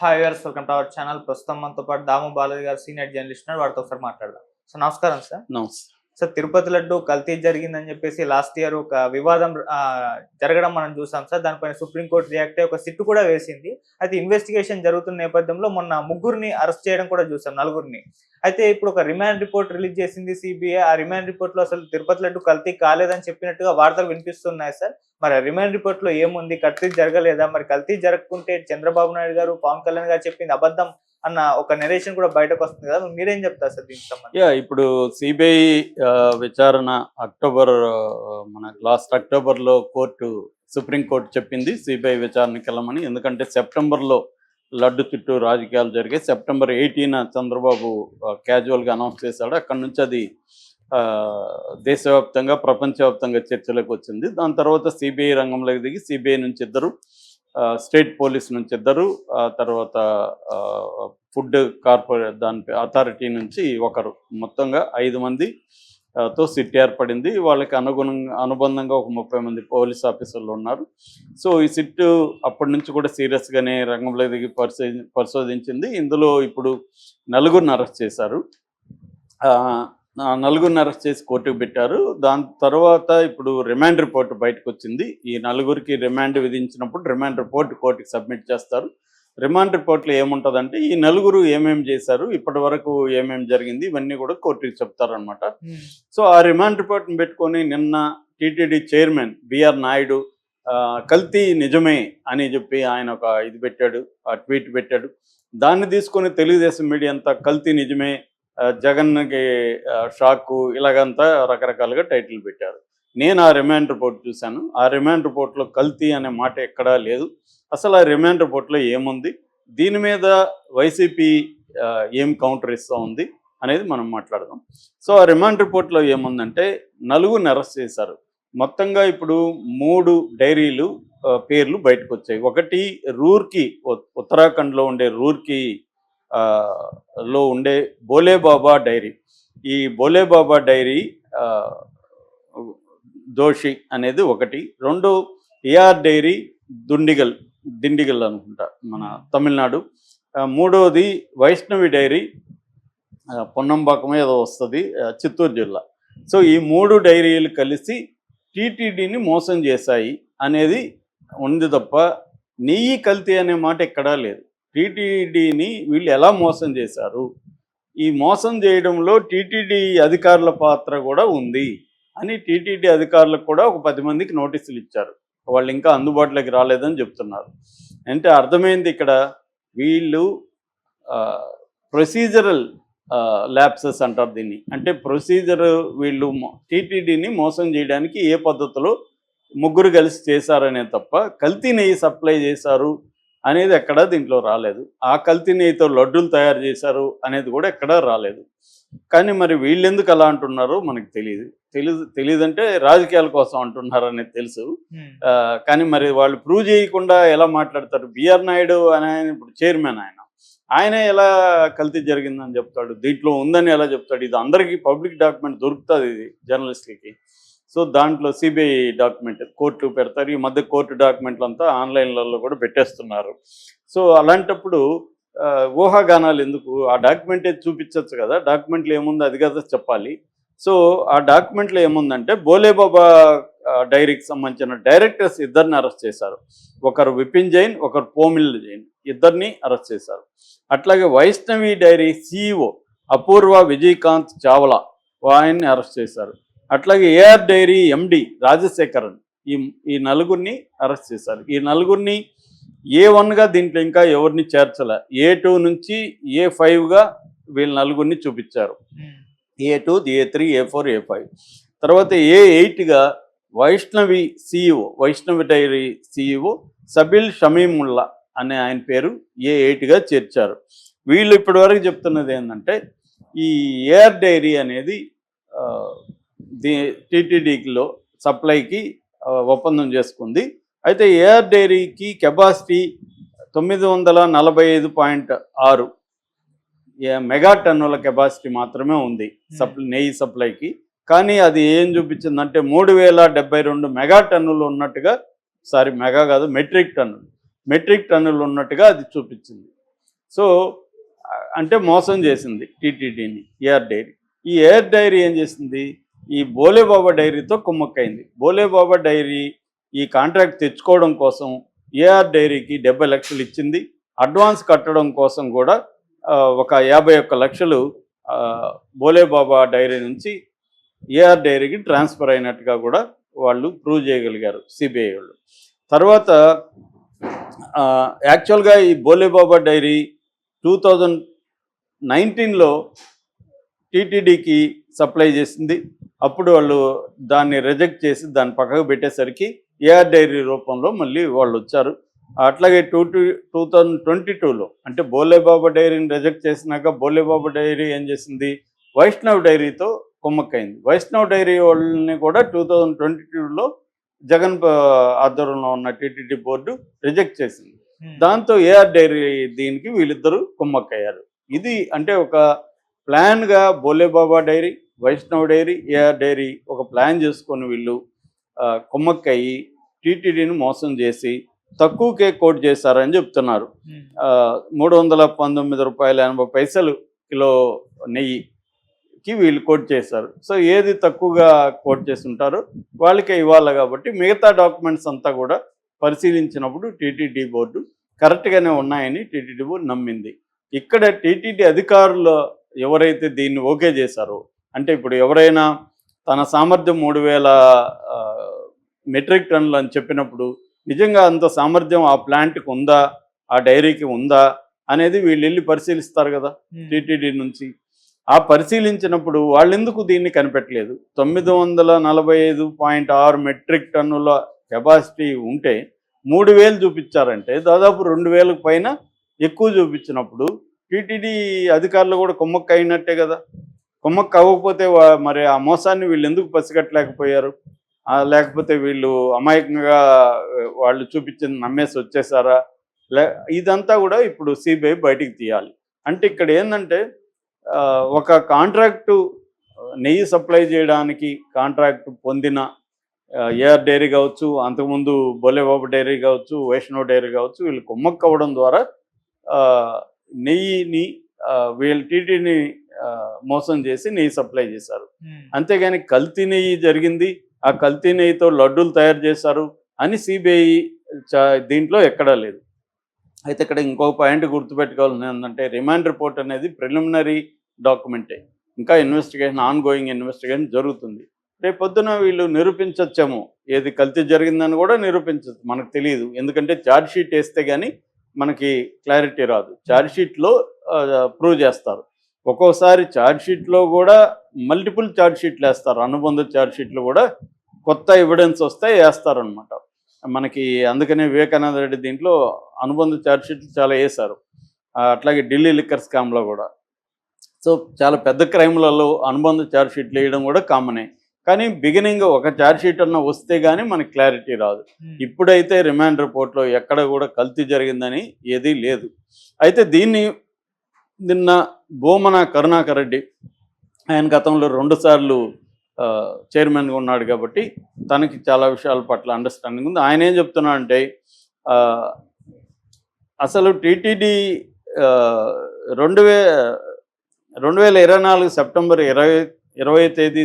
Hi viewers welcome to our channel ప్రస్తుతం మనతో పాటు దాము బాలాజీ గారు సీనియర్ జర్నలిస్ట్ వారితో ఒకసారి మాట్లాడదాం. సో నమస్కారం సార్. నమస్తే. సార్ తిరుపతి లడ్డు కల్తీ జరిగిందని చెప్పేసి లాస్ట్ ఇయర్ ఒక వివాదం జరగడం మనం చూసాం సార్. దానిపైన సుప్రీంకోర్టు రియాక్ట్ అయ్యి ఒక సిట్టు కూడా వేసింది. అయితే ఇన్వెస్టిగేషన్ జరుగుతున్న నేపథ్యంలో మొన్న ముగ్గురిని అరెస్ట్ చేయడం కూడా చూసాం నలుగురిని. అయితే ఇప్పుడు ఒక రిమాండ్ రిపోర్ట్ రిలీజ్ చేసింది సిబిఐ. ఆ రిమాండ్ రిపోర్ట్లో అసలు తిరుపతి లడ్డు కల్తీ కాలేదని చెప్పినట్టుగా వార్తలు వినిపిస్తున్నాయి సార్. మరి రిమాండ్ రిపోర్ట్లో ఏముంది కల్తీ జరగలేదా? మరి కల్తీ జరగకుంటే చంద్రబాబు నాయుడు గారు పవన్ కళ్యాణ్ గారు చెప్పింది అబద్ధం అన్న ఒక నెరేషన్ కూడా బయటకు వస్తుంది కదా. మీరేం చెప్తారు సార్ దీనికి సంబంధించి? యా ఇప్పుడు సిబిఐ విచారణ అక్టోబర్ మన లాస్ట్ అక్టోబర్లో కోర్టు సుప్రీంకోర్టు చెప్పింది సిబిఐ విచారణకి వెళ్ళమని. ఎందుకంటే సెప్టెంబర్లో లడ్డు చుట్టూ రాజకీయాలు జరిగాయి. సెప్టెంబర్ ఎయిటీన్ చంద్రబాబు క్యాజువల్గా అనౌన్స్ చేశాడు. అక్కడి నుంచి అది దేశవ్యాప్తంగా ప్రపంచవ్యాప్తంగా చర్చలోకి వచ్చింది. దాని తర్వాత సిబిఐ రంగంలోకి దిగి సిబిఐ నుంచి ఇద్దరు స్టేట్ పోలీస్ నుంచి ఇద్దరు ఆ తర్వాత ఫుడ్ కార్పొరేట్ దాని అథారిటీ నుంచి ఒకరు. మొత్తంగా ఐదు మంది తో సిట్ ఏర్పడింది. వాళ్ళకి అనుగుణంగా అనుబంధంగా ఒక ముప్పై మంది పోలీస్ ఆఫీసర్లు ఉన్నారు. సో ఈ సిట్ అప్పటి నుంచి కూడా సీరియస్గానే రంగంలో దిగి పరిశో పరిశోధించింది. ఇందులో ఇప్పుడు నలుగురిని అరెస్ట్ చేశారు. నలుగురిని అరెస్ట్ చేసి కోర్టుకు పెట్టారు. దాని తర్వాత ఇప్పుడు రిమాండ్ రిపోర్ట్ బయటకు వచ్చింది. ఈ నలుగురికి రిమాండ్ విధించినప్పుడు రిమాండ్ రిపోర్ట్ కోర్టుకి సబ్మిట్ చేస్తారు. రిమాండ్ రిపోర్ట్లో ఏముంటుందంటే ఈ నలుగురు ఏమేమి చేశారు ఇప్పటి వరకు ఏమేమి జరిగింది ఇవన్నీ కూడా కోర్టుకి చెప్తారనమాట సో ఆ రిమాండ్ రిపోర్ట్ని పెట్టుకొని నిన్న టీటీడీ చైర్మన్ బిఆర్ నాయుడు కల్తీ నిజమే అని చెప్పి ఆయన ఒక ఇది పెట్టాడు ఆ ట్వీట్ పెట్టాడు. దాన్ని తీసుకొని తెలుగుదేశం మీడియా అంతా కల్తీ నిజమే జగన్కి షాకు ఇలాగంతా రకరకాలుగా టైటిల్ పెట్టారు. నేను ఆ రిమాండ్ రిపోర్ట్ చూశాను. ఆ రిమాండ్ రిపోర్ట్లో కల్తీ అనే మాట ఎక్కడా లేదు. అసలు ఆ రిమాండ్ రిపోర్ట్లో ఏముంది? దీని మీద వైసీపీ ఏం కౌంటర్ ఇస్తూ ఉంది అనేది మనం మాట్లాడదాం. సో ఆ రిమాండ్ రిపోర్ట్లో ఏముందంటే నలుగురిని అరెస్ట్ చేశారు. మొత్తంగా ఇప్పుడు మూడు డైరీలు పేర్లు బయటకు వచ్చాయి ఒకటి రూర్కి ఉత్తరాఖండ్లో ఉండే రూర్కి లో ఉండే బోలే బాబా డైరీ. ఈ బోలే బాబా డైరీ దోషి అనేది ఒకటి. రెండు ఏఆర్ డైరీ దుండిగల్ దిండిగల్ అనుకుంటా మన తమిళనాడు. ఆ, మూడోది వైష్ణవి డైరీ పొన్నంబాకం ఏదో వస్తుంది చిత్తూరు జిల్లా. సో ఈ మూడు డైరీలు కలిసి టీటీడీని మోసం చేశాయి అనేది ఉంది తప్ప నెయ్యి కల్తీ అనే మాట ఎక్కడా లేదు. టీటీడీని వీళ్ళు ఎలా మోసం చేశారు? ఈ మోసం చేయడంలో టీటీడీ అధికారుల పాత్ర కూడా ఉంది అని టీటీడీ అధికారులకు కూడా ఒక పది మందికి నోటీసులు ఇచ్చారు. వాళ్ళు ఇంకా అందుబాటులోకి రాలేదని చెప్తున్నారు. అంటే అర్థమైంది ఇక్కడ వీళ్ళు ప్రొసీజరల్ ల్యాప్సెస్ అంటారు దీన్ని. అంటే ప్రొసీజర్ వీళ్ళు టీటీడీని మోసం చేయడానికి ఏ పద్ధతిలో ముగ్గురు కలిసి చేశారనే తప్ప కల్తీ నెయ్యి సప్లై చేశారు అనేది ఎక్కడా దీంట్లో రాలేదు. ఆ కల్తీ నెయ్యితో లడ్డూలు తయారు చేశారు అనేది కూడా ఎక్కడా రాలేదు. కానీ మరి వీళ్ళెందుకు అలా అంటున్నారో మనకు తెలియదు తెలియదు తెలియదంటే రాజకీయాల కోసం అంటున్నారు అనేది తెలుసు. కానీ మరి వాళ్ళు ప్రూవ్ చేయకుండా ఎలా మాట్లాడతారు? బిఆర్ నాయుడు అని ఇప్పుడు చైర్మన్ ఆయన. ఆయన ఎలా కల్తీ జరిగిందని చెప్తాడు? దీంట్లో ఉందని ఎలా చెప్తాడు? ఇది అందరికీ పబ్లిక్ డాక్యుమెంట్ దొరుకుతుంది ఇది జర్నలిస్ట్లకి. సో దాంట్లో సిబిఐ డాక్యుమెంట్ కోర్టు పెడతారు. ఈ మధ్య కోర్టు డాక్యుమెంట్లు అంతా ఆన్లైన్లలో కూడా పెట్టేస్తున్నారు. సో అలాంటప్పుడు ఊహాగానాలు ఎందుకు? ఆ డాక్యుమెంటే చూపించవచ్చు కదా. డాక్యుమెంట్లు ఏముంది? అది కదా చెప్పాలి. సో ఆ డాక్యుమెంట్లో ఏముందంటే బోలేబాబా డైరీకి సంబంధించిన డైరెక్టర్స్ ఇద్దరిని అరెస్ట్ చేశారు. ఒకరు విపిన్ జైన్ ఒకరు పోమిల్ జైన్ ఇద్దరిని అరెస్ట్ చేశారు. అట్లాగే వైష్ణవి డైరీ సిఇఓ అపూర్వ విజయకాంత్ చావ్లా ఆయన్ని అరెస్ట్ చేశారు. అట్లాగే ఏఆర్ డైరీ ఎండి రాజశేఖరన్ ఈ ఈ నలుగురిని అరెస్ట్ చేశారు. ఈ నలుగురిని ఏ వన్గా దీంట్లో ఇంకా ఎవరిని చేర్చలే. ఏ టూ నుంచి ఏ ఫైవ్గా వీళ్ళ నలుగురిని చూపించారు. A two A three A four A five. తర్వాత A ఎయిట్గా Vaishnavi CEO Vaishnavi dairy CEO Sabil Shamimulla అనే ఆయన పేరు ఏ ఎయిట్గా చేర్చారు. వీళ్ళు ఇప్పటివరకు చెప్తున్నది ఏంటంటే ఈ ఏఆర్ డైరీ అనేది ది టీటీడీలో సప్లైకి ఒప్పందం చేసుకుంది. అయితే ఏఆర్ డైరీకి కెపాసిటీ తొమ్మిది వందల నలభై ఐదు పాయింట్ ఆరు మెగా టన్నుల కెపాసిటీ మాత్రమే ఉంది సప్లై నెయ్యి సప్లైకి. కానీ అది ఏం చూపించిందంటే మూడు వేల డెబ్బై రెండు మెగా టన్నులు ఉన్నట్టుగా సారీ మెగా కాదు మెట్రిక్ టన్నులు. మెట్రిక్ టన్నులు ఉన్నట్టుగా అది చూపించింది. సో అంటే మోసం చేసింది టీటీడీని ఏఆర్ డైరీ. ఈ ఏఆర్ డైరీ ఏం చేసింది? ఈ బోలేబాబా డైరీతో కుమ్మక్కైంది. బోలేబాబా డైరీ ఈ కాంట్రాక్ట్ తెచ్చుకోవడం కోసం ఏఆర్ డైరీకి డెబ్బై లక్షలు ఇచ్చింది. అడ్వాన్స్ కట్టడం కోసం కూడా ఒక యాభై ఒక్క లక్షలు బోలేబాబా డైరీ నుంచి ఏఆర్ డైరీకి ట్రాన్స్ఫర్ అయినట్టుగా కూడా వాళ్ళు ప్రూవ్ చేయగలిగారు సిబిఐ వాళ్ళు. తర్వాత యాక్చువల్గా ఈ బోలేబాబా డైరీ టూ థౌజండ్ నైన్టీన్లో టీటీడీకి సప్లై చేసింది. అప్పుడు వాళ్ళు దాన్ని రిజెక్ట్ చేసి దాన్ని పక్కకు పెట్టేసరికి ఏఆర్ డైరీ రూపంలో మళ్ళీ వాళ్ళు వచ్చారు. అట్లాగే two two two thousand twenty టూలో అంటే బోలేబాబా డైరీని రిజెక్ట్ చేసినాక బోలేబాబా డైరీ ఏం చేసింది? వైష్ణవ్ డైరీతో కుమ్మక్కైంది. వైష్ణవ్ డైరీ వాళ్ళని కూడా టూ థౌజండ్ ట్వంటీ టూలో జగన్ ఆధ్వర్యంలో ఉన్న టీటీడీ బోర్డు రిజెక్ట్ చేసింది. దాంతో ఏఆర్ డైరీ దీనికి వీళ్ళిద్దరూ కుమ్మక్కయ్యారు. ఇది అంటే ఒక ప్లాన్గా Bholebaba dairy Vaishnav dairy AR dairy ఒక ప్లాన్ చేసుకొని వీళ్ళు కుమ్మక్కయ్యి టీటీడీని మోసం చేసి తక్కువకే కోట్ చేశారని చెప్తున్నారు. మూడు వందల పంతొమ్మిది రూపాయల ఎనభై పైసలు కిలో నెయ్యికి వీళ్ళు కోట్ చేశారు. సో ఏది తక్కువగా కోట్ చేసి ఉంటారో వాళ్ళకే ఇవ్వాలి కాబట్టి మిగతా డాక్యుమెంట్స్ అంతా కూడా పరిశీలించినప్పుడు టీటీడీ బోర్డు కరెక్ట్గానే ఉన్నాయని టీటీడీ బోర్డు నమ్మింది. ఇక్కడ టీటీడీ అధికారులు ఎవరైతే దీన్ని ఓకే చేశారో అంటే ఇప్పుడు ఎవరైనా తన సామర్థ్యం మూడు వేల మెట్రిక్ టన్నులు అని చెప్పినప్పుడు నిజంగా అంత సామర్థ్యం ఆ ప్లాంట్కి ఉందా? ఆ డైరీకి ఉందా? అనేది వీళ్ళు వెళ్ళి పరిశీలిస్తారు కదా టీటీడీ నుంచి. ఆ పరిశీలించినప్పుడు వాళ్ళెందుకు దీన్ని కనిపెట్టలేదు? తొమ్మిది వందల నలభై ఐదు పాయింట్ ఆరు మెట్రిక్ టన్నుల కెపాసిటీ ఉంటే మూడు వేలు చూపించారంటే దాదాపు రెండు వేలకు పైన ఎక్కువ చూపించినప్పుడు టీటీడీ అధికారులు కూడా కుమ్మక్క అయినట్టే కదా. కుమ్మక్క అవ్వకపోతే మరి ఆ మోసాన్ని వీళ్ళు ఎందుకు పసిగట్టలేకపోయారు? లేకపోతే వీళ్ళు అమాయకంగా వాళ్ళు చూపించింది నమ్మేసి వచ్చేసారా? లే ఇదంతా కూడా ఇప్పుడు సిబిఐ బయటికి తీయాలి. అంటే ఇక్కడ ఏంటంటే ఒక కాంట్రాక్టు నెయ్యి సప్లై చేయడానికి కాంట్రాక్ట్ పొందిన ఏఆర్ డైరీ కావచ్చు అంతకుముందు బోలేబాబు డైరీ కావచ్చు వైష్ణవ్ డైరీ కావచ్చు వీళ్ళు కుమ్మక్క అవ్వడం ద్వారా నెయ్యిని వీళ్ళు టీటీని మోసం చేసి నెయ్యి సప్లై చేశారు. అంతేగాని కల్తీ నెయ్యి జరిగింది. ఆ కల్తీ నెయ్యితో లడ్డూలు తయారు చేశారు అని సిబిఐ దీంట్లో ఎక్కడా లేదు. అయితే ఇక్కడ ఇంకో పాయింట్ గుర్తుపెట్టుకోవాల్సింది ఏంటంటే రిమాండ్ రిపోర్ట్ అనేది ప్రిలిమినరీ డాక్యుమెంటే. ఇంకా ఇన్వెస్టిగేషన్ ఆన్ గోయింగ్ ఇన్వెస్టిగేషన్ జరుగుతుంది. రేపు పొద్దున వీళ్ళు నిరూపించచ్చేమో. ఏది కల్తీ జరిగిందని కూడా నిరూపించచ్చు. మనకు తెలియదు ఎందుకంటే ఛార్జ్ షీట్ వేస్తే కానీ మనకి క్లారిటీ రాదు. ఛార్జ్ షీట్లో ప్రూవ్ చేస్తారు. ఒక్కోసారి ఛార్జ్ షీట్లో కూడా మల్టిపుల్ ఛార్జ్ షీట్లు వేస్తారు. అనుబంధ ఛార్జ్ షీట్లు కూడా కొత్త ఎవిడెన్స్ వస్తే వేస్తారనమాట మనకి అందుకనే వివేకానంద రెడ్డి దీంట్లో అనుబంధ ఛార్జ్ షీట్లు చాలా వేశారు. అట్లాగే ఢిల్లీ లిక్కర్ స్కామ్లో కూడా. సో చాలా పెద్ద క్రైమ్లలో అనుబంధ ఛార్జ్ షీట్లు వేయడం కూడా కామనే కానీ బిగినింగ్ ఒక ఛార్జ్ షీట్ అన్న వస్తే కానీ మనకి క్లారిటీ రాదు. ఇప్పుడైతే రిమాండ్ రిపోర్ట్లో ఎక్కడ కూడా కల్తీ జరిగిందని ఏదీ లేదు. అయితే దీన్ని నిన్న భూమన కరుణాకర్ రెడ్డి. ఆయన గతంలో రెండుసార్లు ఆ, చైర్మన్గా ఉన్నాడు కాబట్టి తనకి చాలా విషయాల పట్ల అండర్స్టాండింగ్ ఉంది. ఆయన ఏం చెప్తున్నా అంటే ఆ, అసలు టీటీడీ రెండు వే రెండు వేల ఇరవై నాలుగు సెప్టెంబర్ ఇరవై ఇరవై తేదీ